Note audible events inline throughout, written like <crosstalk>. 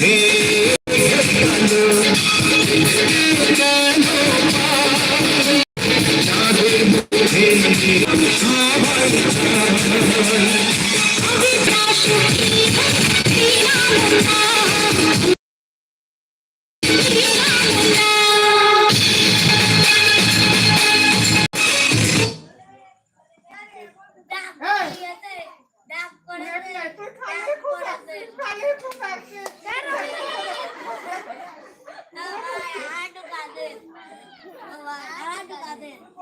Sí.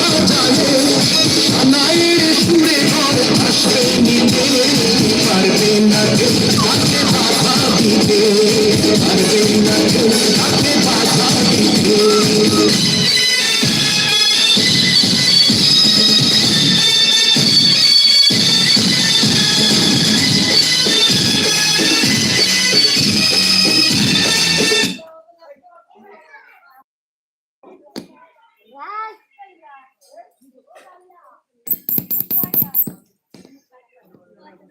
apologize.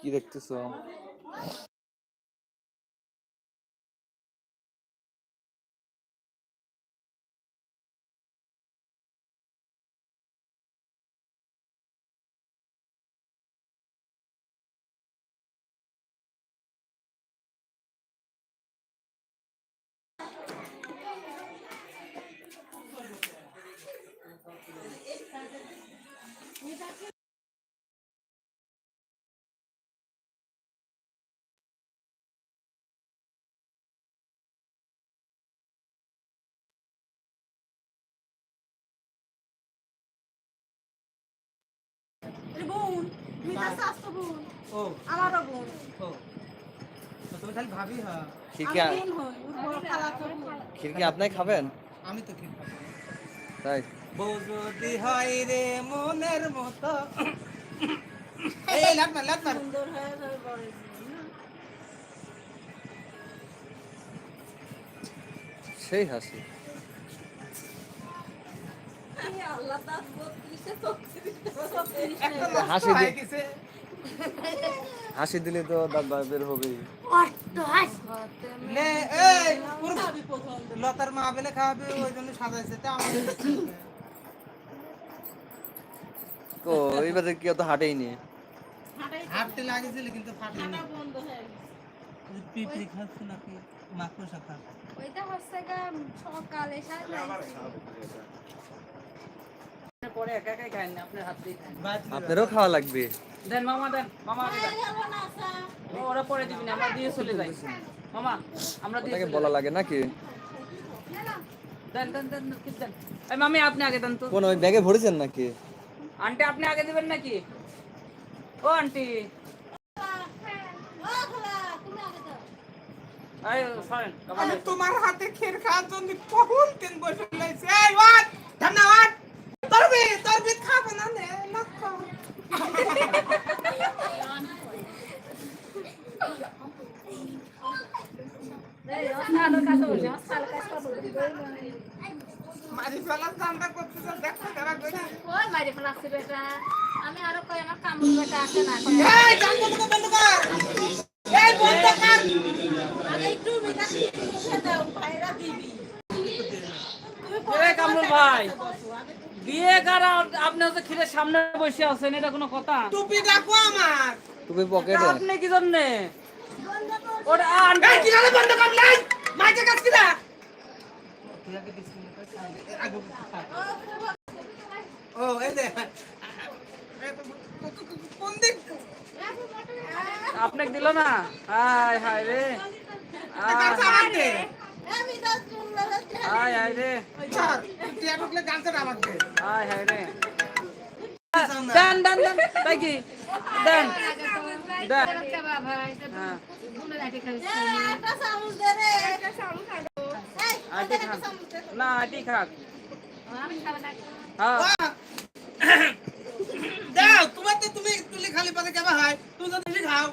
কি দেখতেছো? বোন মিতা শাস্ত্র বোন ও। আমারও বোন। ও। তুমি খালি ভাবি হ্যাঁ। আপনি খাবেন? আমি তো তাই। বউ যদি হয় রে মনের মতো। এই মার মার। সুন্দর হয়ে সেই হাসি। হাসি হাসি দিলে তো দাঁত বার খাবি প্রথম। লতার মা বেলে খাওয়াবে ওই জন্য সাজাইছে। তা কি অত হাটেই নি। হাঁটতে লাগিয়েছিল কিন্তু ফাটেনি। হাঁটা বন্ধ হয়ে গেছে। পিপড়ি খাচ্ছে নাকি? মাকড়সা খা ওইটা হচ্ছে সকালে সাড়ে পরে একা একাই খায় না আপনার হাত দিয়ে খায় বাদ দিবে। আপনারও খাওয়া লাগবে। দেন মামা দেন মামা দেন। ওরা পরে দিবি না আমরা দিয়ে চলে যাই। মামা আমরা দিয়ে বলা লাগে নাকি? দেন দেন দেন দেন, এই মামি আপনি আগে দেন তো। কোন ওই ব্যাগে ভরেছেন নাকি? আন্টি আপনি আগে দিবেন নাকি? ও আন্টি। তোমার হাতে খের খাওয়ার জন্য কখন দিন বসে লাইছে এই ওয়াট ধন্যবাদ তরবি তরবি খাব না নে না খাও খাওয়ানোর কাছে বসে আমার খাওয়ার কাছে কত মারি ফেলার দামটা করতেছে দেখো তারা করে ওই মারি ফেলাচ্ছে বেটা। আমি আরও কই আমার কামড় বেটা আছে না জান ভাই বিয়ে কারা আপনি হচ্ছে খিরের সামনে বসে আছেন এটা কোনো কথা? টুপি ডাকো আমার। তুমি পকেটে। আপনি কি জন্যে? ওটা আন- এই কিনারে বন্ধ কর লাই। মাইকে কাজ কিনা? ও এই দে কোন দিক? আপনাকে দিল না? হায় হায় রে। হায় হায় রে। হায় হায় রে। দেন দেন দেন তাই কি দেন। দেন। হ্যাঁ। খাক না আটি খাক হ্যাঁ <coughs> দাও তোমার তো তুমি তুলি খালি পাতে কেবা হয়? তুমি তো তুমি খাও।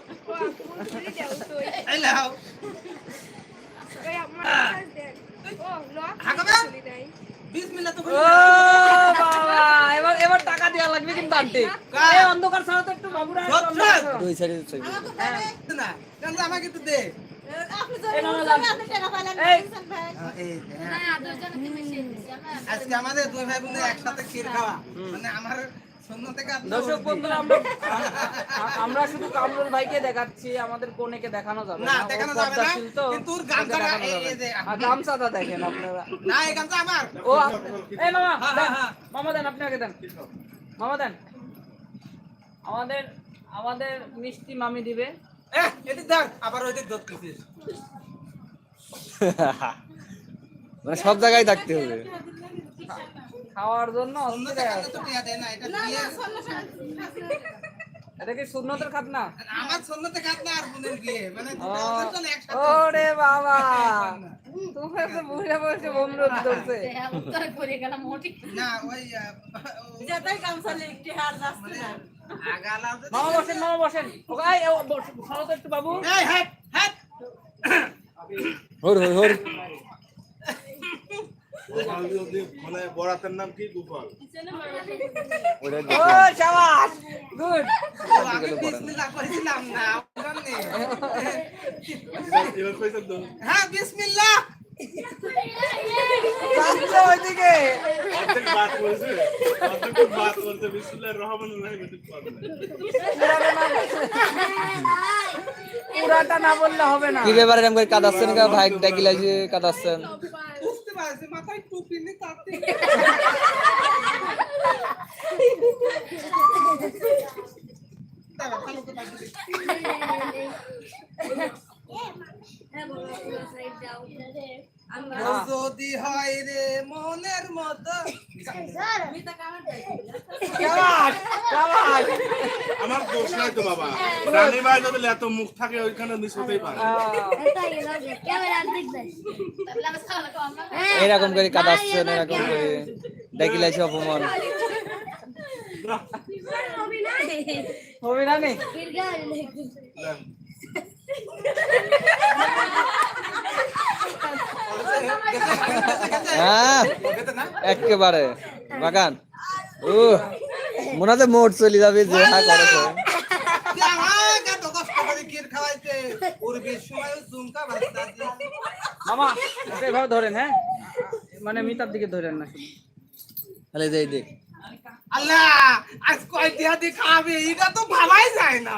লাও হাকাবে? বিসমিল্লাহ তো ও বাবা এবার এবার টাকা দেওয়া লাগবে কিন্তু আন্টি। কার? অন্ধকার ছাড়া তো একটু বাবুরা। দুই সাইডে আমাকে দে। আজকে আমাদের দুই ভাই বোনের একসাথে ক্ষীর খাওয়া। মানে আমার শূন্য থেকে আপনি দর্শক বন্ধুরা আমরা আমরা শুধু কামরুল ভাইকে দেখাচ্ছি আমাদের কোনেকে দেখানো যাবে না, দেখানো যাবে না, কিন্তু ওর ওকে গামছাটা এই- যে গামছাটা দেখেন আপনারা। না এই গামছা আমার। ও এই মামা হ্যাঁ। হ্যাঁ। মামা দেন আপনি আগে দেন। মামা দেন। আমাদের আমাদের মিষ্টি মামি দিবে। মানে সব জায়গায় থাকতে হবে। খাওয়ার জন্য হয়ে এটা কি শূন্যতের খাত না আমার থেকে আপনি আর বোনের বিয়ে মানে ওরে বাবা। তুমি তো বুঝে বসে বমরুদ ধরছে উত্তর করে গেলাম মোটি। না ওই যেটাই লিখতে হার যাচ্ছে মানে না। মামা বসেন মামা বসেন। ওকে এই, ও, বস- একটু বাবু। এই হ্যাট হ্যাট হর হর হর। বরাতের নাম কি? গোপাল। ওটা ও শাবাশ গুড। ও, আমি বিসমিল্লাহ! করেছিলাম না জানি এবার কইছেন তো হ্যাঁ। পুরাটা না বললে হবে না। কি ব্যাপারে কাদাচ্ছেন? ভাই কাদাচ্ছেন। বুঝতে পারছি মাথায় টুপি নি তাতে। দিই। ও যদি হয় রে মনের মতো। আমার দোষ নাই তো বাবা। রানী ভাই যদি এত মুখ থাকে ওইখানে মিস হতেই পারে। এরকম করে কাদাচ্ছেন এরকম করে ডাকিলাইছে অপমান। হবে না নে হ্যাঁ একেবারে বাগান। ও মনে হয় মোট চলে যাবে যে করেছে। মামা এভাবে ধরেন হ্যাঁ? মানে মিতার দিকে ধরেন না। তাহলে যাই দেখ। আল্লাহ আজ কয় দিয়া দিয়ে খাবে এটা তো ভাবাই যায় না।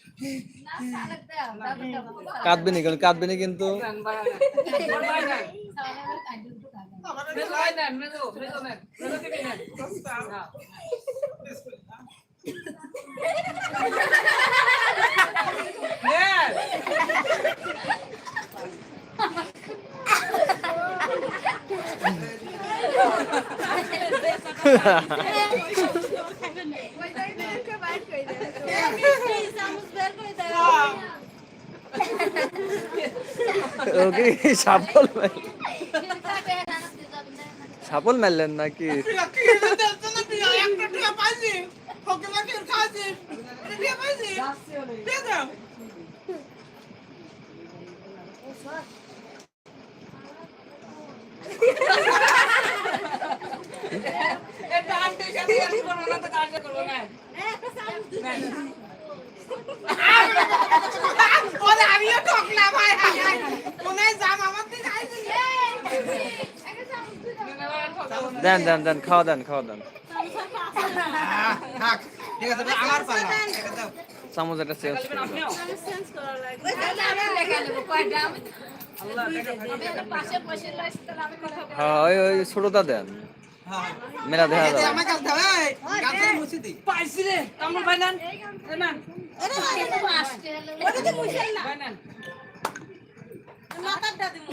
কাঁদবে না কারণ কাঁদবে না কিন্তু ওকে সাপল সাপল মারলেন নাকি? এটা আন্টি সাথে করব না তো কাজ করব না। ওরে আমিও ঠকলাম ভাই মনে হয় জাম আমার দিকে দেন দেন দেন খাওয়া দেন খাওয়া দেন। চামচ একটা চেঞ্জ হ্যাঁ ওই ছোটটা দেন। মেলা দেখা যাবে আমার কাছে দাও এই কাছে মুছি দি। পাইছি রে ভাই নেন এই নেন ভাই নেন মাথাটা দিমু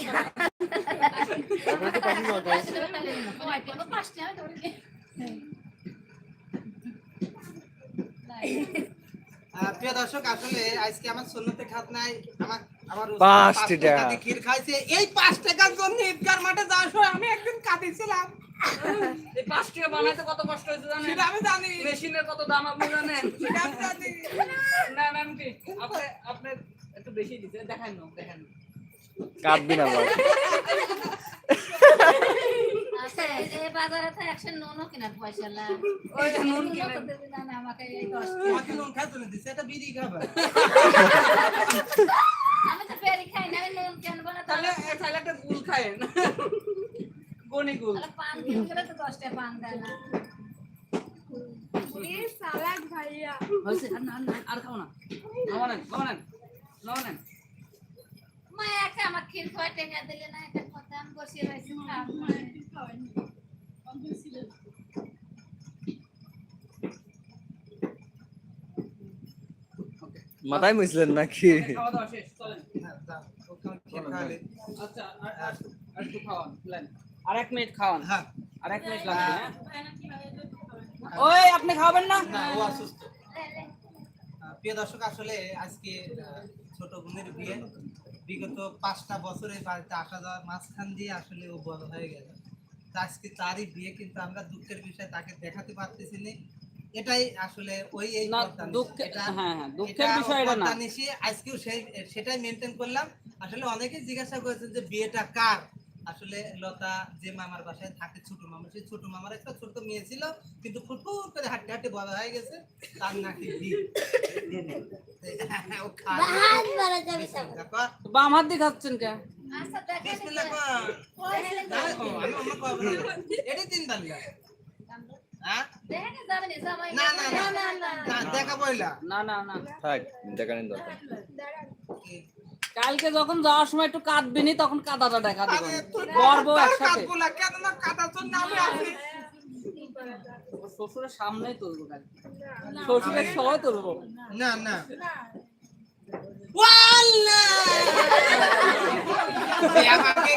আহ, প্রিয় দর্শক আসলে আজকে আমার সুন্নতে খাত নাই। আমার আমার পাঁচ টাকা। টাকা ক্ষীর খাইছে। এই পাঁচ টাকার জন্য ঈদগার মাঠে যাওয়ার সময় আমি একদিন কাঁদিছিলাম। এই পাঁচ টাকা বানাইতে কত কষ্ট হয়েছে জানেন? সেটা আমি জানি। মেশিনের কত দাম আপনি জানেন? সেটা আমি জানি। না না আন্টি আপনি আপনি একটু বেশি দিতে দেখান না না। কাঁদবি না ভাই বাজারে তো একশো নুনও কেনার পয়সা না। ওই যে নুন কিনে আমাকে এই দশ নুন খাইতে না দিছে এটা বিড়ি খাবে আমি তো পেরি খাই না আমি নুন কেনবো না তাহলে তাহলে তাহলে একটা গুল খায়েন। গনি গুল। আর খাও না খাওয়া নেন খাওয়া নেন খাওয়া নেন মা একটা আমার ক্ষীর খাওয়া টেকা দিলে না একটা কথা আমি বসিয়ে রয়েছি মাথায় মুছলেন নাকি হ্যাঁ। আচ্ছা আর এক মিনিট খাওয়ান। হ্যাঁ। আর এক মিনিট লাগবে হ্যাঁ। ওই আপনি খাবেন না? না ও অসুস্থ। প্রিয় দর্শক আসলে আজকে ছোট বোনের বিয়ে। বিগত পাঁচটা বছরে বাড়িতে আসা যাওয়ার মাঝখান দিয়ে আসলে ও বড় হয়ে গেল। আজকে তারই বিয়ে কিন্তু আমরা দুঃখের বিষয় তাকে দেখাতে পারতেছি না। এটাই আসলে ওই এই হ্যাঁ, হ্যাঁ, দুঃখের বিষয় এটা না। আজকেও সেই সেটাই মেনটেন করলাম। আসলে অনেকে জিজ্ঞাসা করেছেন যে বিয়েটা কার? আসলে লতা যে মামার বাসায় থাকে ছোট মামা সেই ছোট মামার একটা ছোট মেয়ে ছিল কিন্তু ফুটফুট করে হাঁটতে হাঁটতে বড় হয়ে গেছে তার নাকি বাম হাত দিয়ে খাচ্ছেন কে? আচ্ছা দেখে। না, না। হ্যাঁ? দেখে যাবে না সবাই না, না, না, না, দেখা বইলা। না না না। থাক দেখানোর দরকার। কি? কালকে যখন যাওয়ার সময় একটু কাঁদবিনি তখন কাদাটা দেখা দিব গর্ব একসাথে। শ্বশুরের সামনেই তুলবো কালকে। শ্বশুরের সবাই তুলবো। না, না। আমাকে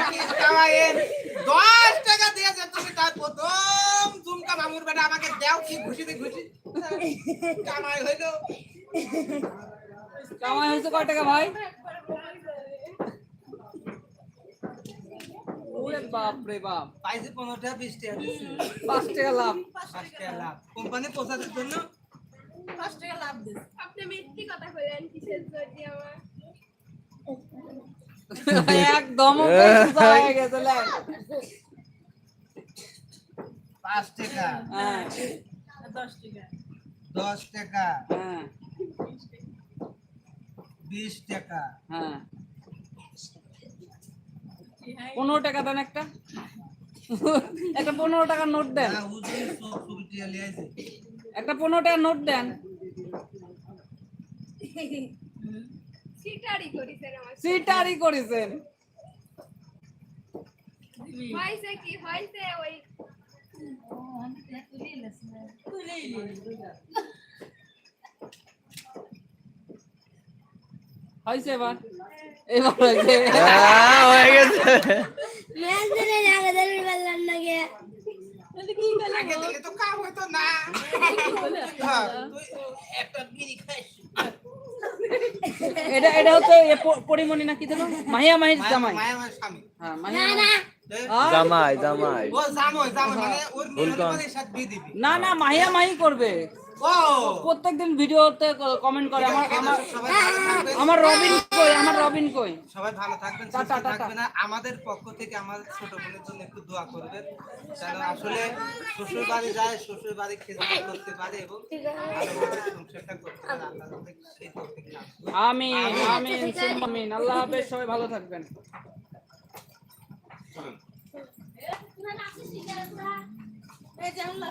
দশ টাকা দিয়েছে তুমি তার প্রথম ঝুমকা মামুর বেটা আমাকে দেও কি ঘুষি দি ঘুষি কামাই হইল। কামাই হয়েছে কয় টাকা ভাই? ওরে বাপ রে বাপ। পনেরো টাকা বিশ টাকা পাঁচ টাকা লাভ। পাঁচ টাকা লাভ। কোম্পানি পৌঁছানোর জন্য? পাঁচ টাকা লাভ দিস আপনি মিথ্যি কথা কইলেন কিসের জন্য আমার? একদম হয়ে গেছে পাঁচ টাকা। হ্যাঁ। দশ টাকা দশ টাকা। হ্যাঁ। বিশ টাকা। হ্যাঁ। পনেরো টাকা দেন একটা। একটা পনেরো টাকার নোট দেন। একটা পনেরো টাকার নোট দেন। সিটারি করিছেন আমার সিটারি করেছেন। হয়েছে কি? হয়েছে ওই হয়েছে এবার এবার হয়েছে হ্যাঁ, হয়ে গেছে মেয়েদের জায়গা ধরে বললাম না গে আগে দিলে তো কাম হতো না হ্যাঁ, একটা বিড়ি খাইস এটা এটা হচ্ছে পরিমণি না কি দিল মাহিয়া মাহির জামাই। হ্যাঁ মাহিয়া জামাই জামাই। ও জামাই জামাই মানে ওর না না মাহিয়া মাহি করবে। প্রত্যেকদিন ভিডিওতে কমেন্ট করে আমার আমার আমার রবিন কই? আমার রবিন কই? সবাই ভালো থাকবেন সুস্থ থাকবেন। আমাদের পক্ষ থেকে আমাদের ছোট বোনের জন্য একটু দোয়া করবেন যেন আসলে শ্বশুর বাড়ি যায় শ্বশুর বাড়ি খেতে করতে পারে এবং সংসারটা করতে পারে। আমিন আমিন। আমিন আল্লাহ হাফেজ সবাই ভালো থাকবেন? এই যে আল্লাহ